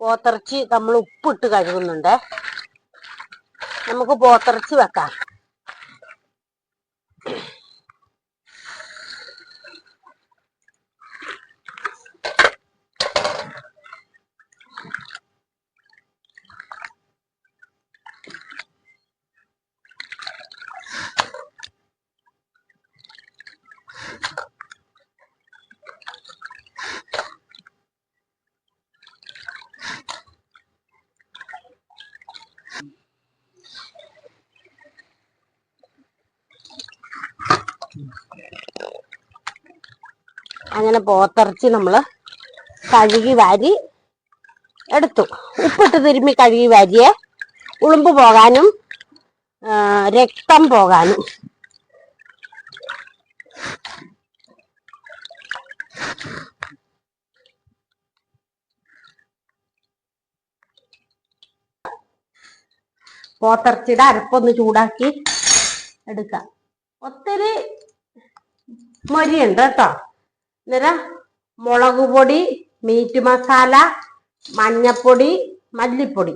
പോത്തിറച്ചി നമ്മൾ ഉപ്പിട്ട് കഴുകുന്നുണ്ട്. നമുക്ക് പോത്തിറച്ചി വെക്കാം. അങ്ങനെ പോത്തിറച്ചി നമ്മൾ കഴുകി വാരി എടുത്തു. ഉപ്പിട്ട് തിരുമ്മി കഴുകി വാരിയെ ഉളുമ്പ് പോകാനും രക്തം പോകാനും. പോത്തിറച്ചിയുടെ അരപ്പൊന്ന് ചൂടാക്കി എടുക്കാം. ഒത്തിരി മൊരിയുണ്ട് കേട്ടോ. അന്നേരം മുളക് പൊടി മീറ്റ് മസാല മഞ്ഞപ്പൊടി മല്ലിപ്പൊടി.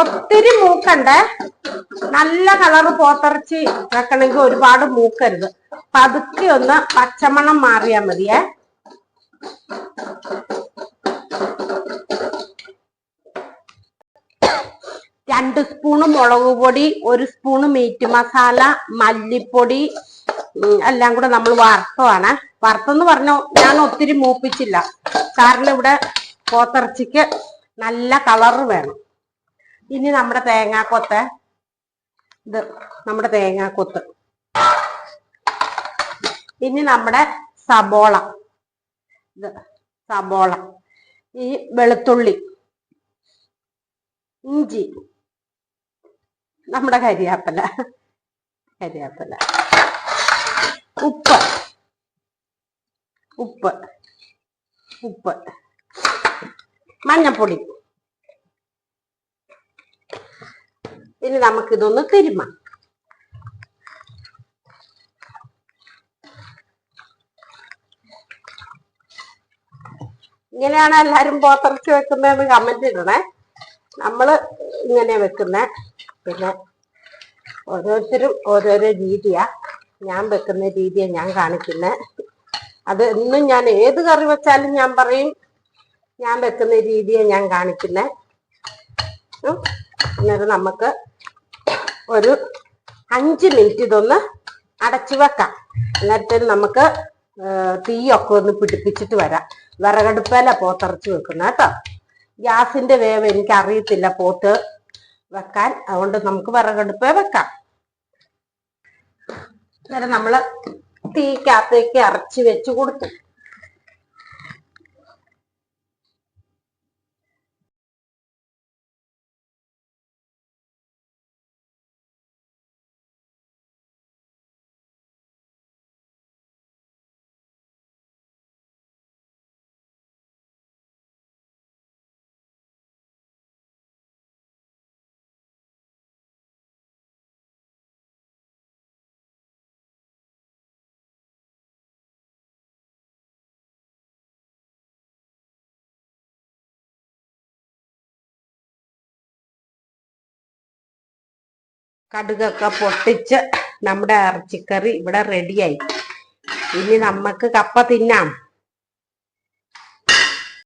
ഒത്തിരി മൂക്കണ്ട്? നല്ല കളറ് പോത്തിറച്ചി വെക്കണമെങ്കിൽ ഒരുപാട് മൂക്കരുത്. പതുക്കെ ഒന്ന് പച്ചമണം മാറിയാ മതിയേ. രണ്ട് സ്പൂണ് മുളക് പൊടി ഒരു സ്പൂണ് മീറ്റ് മസാല മല്ലിപ്പൊടി എല്ലാം കൂടെ നമ്മൾ വറുത്തതാണ് വറുത്തെന്ന് പറഞ്ഞോ ഞാൻ ഒത്തിരി മൂപ്പിച്ചില്ല. കാരണം ഇവിടെ പോത്തിറച്ചിക്ക് നല്ല കളറ് വേണം. ഇനി നമ്മുടെ തേങ്ങാക്കൊത്ത്. ഇത് നമ്മുടെ തേങ്ങാക്കൊത്ത്. ഇനി നമ്മുടെ സബോള. ഇത് സബോള. ഈ വെളുത്തുള്ളി. ഇഞ്ചി. നമ്മുടെ കരിയാപ്പല. കരിയാപ്പല. ഉപ്പ്. ഉപ്പ്. ഉപ്പ്. മഞ്ഞപ്പൊടി. ഇനി നമുക്കിതൊന്ന് തിരുമാം. ഇങ്ങനെയാണ് എല്ലാരും പോത്തിറച്ചി വെക്കുന്നതെന്ന് കമന്റ് ഇടണേ. നമ്മൾ ഇങ്ങനെ വെക്കുന്നേ. പിന്നെ ഓരോരുത്തരും ഓരോരോ രീതിയാ. ഞാൻ വെക്കുന്ന രീതിയാണ് ഞാൻ കാണിക്കുന്നത് അത് എന്നും ഞാൻ ഏത് കറി വെച്ചാലും ഞാൻ പറയും ഞാൻ വെക്കുന്ന രീതിയാണ് ഞാൻ കാണിക്കുന്നത് അന്നേരം നമുക്ക് ഒരു അഞ്ച് മിനിറ്റ് ഇതൊന്ന് അടച്ചു വെക്കാം. അന്നേരത്തേന് നമുക്ക് തീയൊക്കെ ഒന്ന് പിടിപ്പിച്ചിട്ട് വരാം. വിറകടുപ്പേല പോത്തറച്ച് വെക്കുന്ന കേട്ടോ. ഗ്യാസിന്റെ വേവ് എനിക്ക് അറിയത്തില്ല പോത്ത് വെക്കാൻ. അതുകൊണ്ട് നമുക്ക് വിറകടുപ്പേ വെക്കാം. അന്നേരം നമ്മൾ തീക്കകത്തേക്ക് അരച്ച് വെച്ച് കൊടുത്തു. കടുകൊക്കെ പൊട്ടിച്ച് നമ്മുടെ ഇറച്ചിക്കറി ഇവിടെ റെഡിയായി ഇനി നമുക്ക് കപ്പ തിന്നാം.